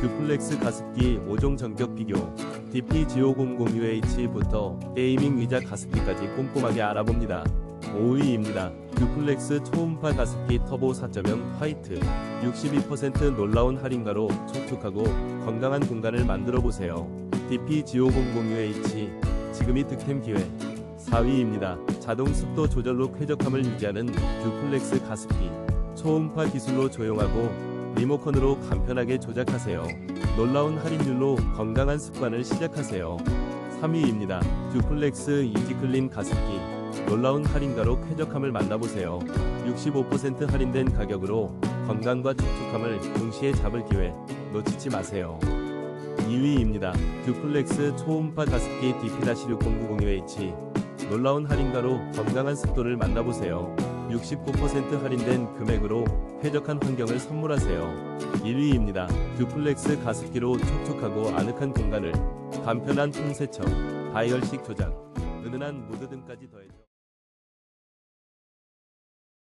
듀플렉스 가습기 5종 전격 비교 DP-G5006H부터 게이밍 의자 가습기까지 꼼꼼하게 알아봅니다. 5위입니다. 듀플렉스 초음파 가습기 터보 4.0 화이트 62% 놀라운 할인가로 촉촉하고 건강한 공간을 만들어 보세요. DP-G5006H 지금이 득템 기회 4위입니다. 자동 습도 조절로 쾌적함을 유지하는 듀플렉스 가습기 초음파 기술로 조용하고 리모컨으로 간편하게 조작하세요. 놀라운 할인율로 건강한 습관을 시작하세요. 3위입니다. 듀플렉스 이지클린 가습기 놀라운 할인가로 쾌적함을 만나보세요. 65% 할인된 가격으로 건강과 촉촉함을 동시에 잡을 기회 놓치지 마세요. 2위입니다. 듀플렉스 초음파 가습기 DP-6090H 놀라운 할인가로 건강한 습도를 만나보세요. 69% 할인된 금액으로 쾌적한 환경을 선물하세요. 1위입니다. 듀플렉스 가습기로 촉촉하고 아늑한 공간을 간편한 통세척, 다이얼식 조작, 은은한 무드 등까지 더해져